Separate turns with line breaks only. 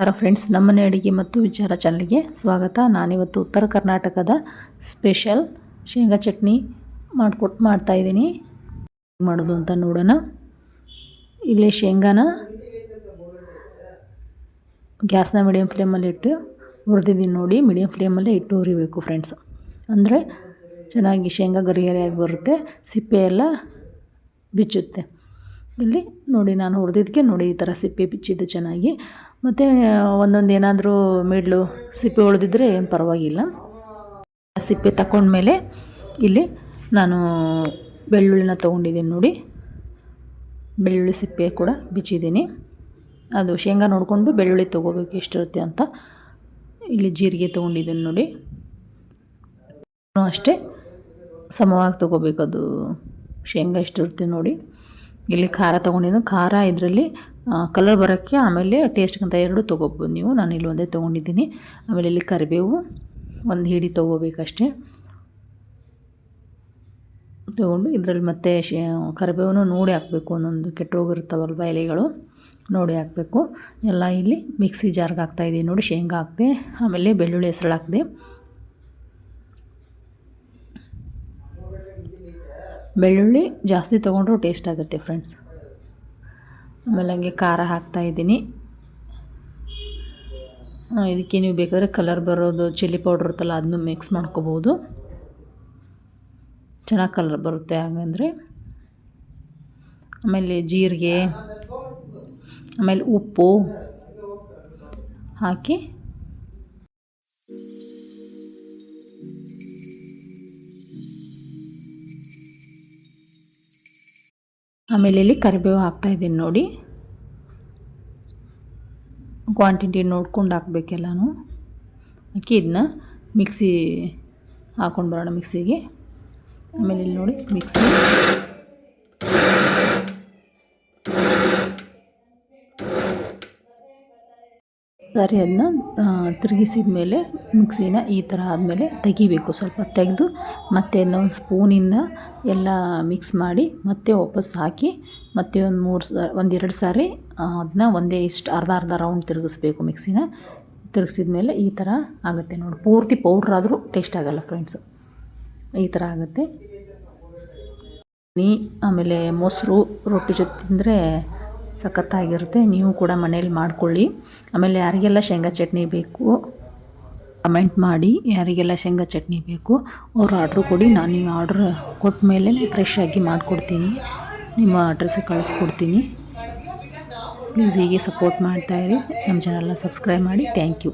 ನಮಸ್ಕಾರ ಫ್ರೆಂಡ್ಸ್ ನಮ್ಮನೆ ಅಡುಗೆ ಮತ್ತು ವಿಚಾರ ಚಾನಲ್ಗೆ ಸ್ವಾಗತ. ನಾನಿವತ್ತು ಉತ್ತರ ಕರ್ನಾಟಕದ ಸ್ಪೆಷಲ್ ಶೇಂಗಾ ಚಟ್ನಿ ಮಾಡ್ಕೊಟ್ಟು ಮಾಡ್ತಾಯಿದ್ದೀನಿ ಮಾಡೋದು ಅಂತ ನೋಡೋಣ. ಇಲ್ಲಿ ಶೇಂಗಾನ ಗ್ಯಾಸ್ನ ಮೀಡಿಯಮ್ ಫ್ಲೇಮಲ್ಲಿ ಇಟ್ಟು ಹುರಿದಿದ್ದೀನಿ ನೋಡಿ ಮೀಡಿಯಮ್ ಫ್ಲೇಮಲ್ಲೇ ಇಟ್ಟು ಹುರಿಬೇಕು ಫ್ರೆಂಡ್ಸ್ ಅಂದರೆ ಚೆನ್ನಾಗಿ ಶೇಂಗಾ ಗರಿ ಗರಿಯಾಗಿ ಬರುತ್ತೆ, ಸಿಪ್ಪೆ ಎಲ್ಲ ಬಿಚ್ಚುತ್ತೆ. ಇಲ್ಲಿ ನೋಡಿ ನಾನು ಹುರಿದಿದ್ದಕ್ಕೆ ನೋಡಿ ಈ ಥರ ಸಿಪ್ಪೆ ಬಿಚ್ಚಿದ್ದು ಚೆನ್ನಾಗಿ. ಮತ್ತು ಒಂದೊಂದು ಏನಾದರೂ ಮಿಡ್ಲು ಸಿಪ್ಪೆ ಉಳಿದಿದ್ದರೆ ಏನು ಪರವಾಗಿಲ್ಲ. ಸಿಪ್ಪೆ ತಗೊಂಡ್ಮೇಲೆ ಇಲ್ಲಿ ನಾನು ಬೆಳ್ಳುಳ್ಳಿನ ತೊಗೊಂಡಿದ್ದೀನಿ ನೋಡಿ. ಬೆಳ್ಳುಳ್ಳಿ ಸಿಪ್ಪೆ ಕೂಡ ಬಿಚ್ಚಿದ್ದೀನಿ. ಅದು ಶೇಂಗಾ ನೋಡಿಕೊಂಡು ಬೆಳ್ಳುಳ್ಳಿ ತೊಗೋಬೇಕು ಎಷ್ಟಿರುತ್ತೆ ಅಂತ ಇಲ್ಲಿ ಜೀರಿಗೆ ತೊಗೊಂಡಿದ್ದೀನಿ ನೋಡಿ. ಅಷ್ಟೇ, ಸಮವಾಗಿ ತೊಗೋಬೇಕು ಅದು ಶೇಂಗಾ ಎಷ್ಟಿರುತ್ತೆ ನೋಡಿ. ಇಲ್ಲಿ ಖಾರ ತೊಗೊಂಡಿದ್ದು. ಖಾರ ಇದರಲ್ಲಿ ಕಲರ್ ಬರೋಕ್ಕೆ ಆಮೇಲೆ ಟೇಸ್ಟ್ಗಂತ ಎರಡು ತೊಗೋಬೋದು ನೀವು, ನಾನು ಇಲ್ಲಿ ಒಂದೇ ತೊಗೊಂಡಿದ್ದೀನಿ. ಆಮೇಲೆ ಇಲ್ಲಿ ಕರಿಬೇವು, ಒಂದು ಹಿಡಿ ತೊಗೋಬೇಕಷ್ಟೇ. ತೊಗೊಂಡು ಇದರಲ್ಲಿ ಮತ್ತೆ ಶೇ ಕರಿಬೇವನ್ನು ನೋಡಿ ಹಾಕಬೇಕು. ಒಂದೊಂದು ಕೆಟ್ಟೋಗಿರ್ತಾವಲ್ವ ಎಲೆಗಳು, ನೋಡಿ ಹಾಕಬೇಕು. ಎಲ್ಲ ಇಲ್ಲಿ ಮಿಕ್ಸಿ ಜಾರ್ಗೆ ಹಾಕ್ತಾಯಿದ್ದೀನಿ ನೋಡಿ, ಶೇಂಗಾ ಹಾಕಿದೆ, ಆಮೇಲೆ ಬೆಳ್ಳುಳ್ಳಿ ಹೆಸರು ಹಾಕಿದೆ. ಬೆಳ್ಳುಳ್ಳಿ ಜಾಸ್ತಿ ತೊಗೊಂಡ್ರೂ ಟೇಸ್ಟ್ ಆಗುತ್ತೆ ಫ್ರೆಂಡ್ಸ್ ಆಮೇಲೆ ಹಂಗೆ ಖಾರ ಹಾಕ್ತಾಯಿದ್ದೀನಿ ಇದಕ್ಕೆ ನೀವು ಬೇಕಾದರೆ ಕಲರ್ ಬರೋದು ಚಿಲ್ಲಿ ಪೌಡ್ರ್ ಇರುತ್ತಲ್ಲ, ಅದನ್ನು ಮಿಕ್ಸ್ ಮಾಡ್ಕೋಬೋದು. ಚೆನ್ನಾಗಿ ಕಲರ್ ಬರುತ್ತೆ ಹಾಗಂದರೆ. ಆಮೇಲೆ ಜೀರಿಗೆ, ಆಮೇಲೆ ಉಪ್ಪು ಹಾಕಿ ಆಮೇಲೆ ಇಲ್ಲಿ ಕರಿಬೇವು ಹಾಕ್ತಾ ಇದ್ದೀನಿ ನೋಡಿ. ಕ್ವಾಂಟಿಟಿ ನೋಡ್ಕೊಂಡು ಹಾಕ್ಬೇಕೆಲ್ಲನೂ ಹಾಕಿ ಇದನ್ನ ಮಿಕ್ಸಿ ಹಾಕ್ಕೊಂಡು ಬರೋಣ ಮಿಕ್ಸಿಗೆ ಆಮೇಲೆ ಇಲ್ಲಿ ನೋಡಿ ಮಿಕ್ಸಿ ಸರಿ ಅದನ್ನ ತಿರುಗಿಸಿದ ಮೇಲೆ ಮಿಕ್ಸಿನ ಈ ಥರ ಆದಮೇಲೆ ತೆಗಿಬೇಕು. ಸ್ವಲ್ಪ ತೆಗೆದು ಮತ್ತೆ ಒಂದು ಸ್ಪೂನಿಂದ ಎಲ್ಲ ಮಿಕ್ಸ್ ಮಾಡಿ ಮತ್ತೆ ವಾಪಸ್ ಹಾಕಿ ಮತ್ತೆ ಒಂದು ಮೂರು ಒಂದೆರಡು ಸಾರಿ ಅದನ್ನ ಒಂದೇ ಇಷ್ಟು ಅರ್ಧ ಅರ್ಧ ರೌಂಡ್ ತಿರುಗಿಸ್ಬೇಕು ಮಿಕ್ಸಿನ. ತಿರುಗಿಸಿದ ಮೇಲೆ ಈ ಥರ ಆಗುತ್ತೆ ನೋಡಿ. ಪೂರ್ತಿ ಪೌಡ್ರ್ ಆದರೂ ಟೇಸ್ಟ್ ಆಗೋಲ್ಲ ಫ್ರೆಂಡ್ಸು. ಈ ಥರ ಆಗುತ್ತೆ. ನೀ, ಆಮೇಲೆ ಮೊಸರು, ರೊಟ್ಟಿ ಜೊತೆ ತಿಂದರೆ ಸಖತ್ತಾಗಿರುತ್ತೆ, ನೀವು ಕೂಡ ಮನೇಲಿ ಮಾಡ್ಕೊಳ್ಳಿ. ಆಮೇಲೆ ಯಾರಿಗೆಲ್ಲ ಶೇಂಗಾ ಚಟ್ನಿ ಬೇಕು ಕಮೆಂಟ್ ಮಾಡಿ, ಯಾರಿಗೆಲ್ಲ ಶೇಂಗಾ ಚಟ್ನಿ ಬೇಕು, ಅವ್ರು ಆರ್ಡ್ರು ಕೊಡಿ. ನಾನು ನೀವು ಆರ್ಡ್ರ್ ಕೊಟ್ಟ ಮೇಲೆ ಆಗಿ ಮಾಡಿಕೊಡ್ತೀನಿ. ನಿಮ್ಮ ಅಡ್ರೆಸ್ಸಿಗೆ ಕಳಿಸ್ಕೊಡ್ತೀನಿ. ಪ್ಲೀಸ್ ಹೀಗೆ ಸಪೋರ್ಟ್ ಮಾಡ್ತಾಯಿರಿ ನಮ್ಮ ಚಾನಲ್ನ ಸಬ್ಸ್ಕ್ರೈಬ್ ಮಾಡಿ. Thank you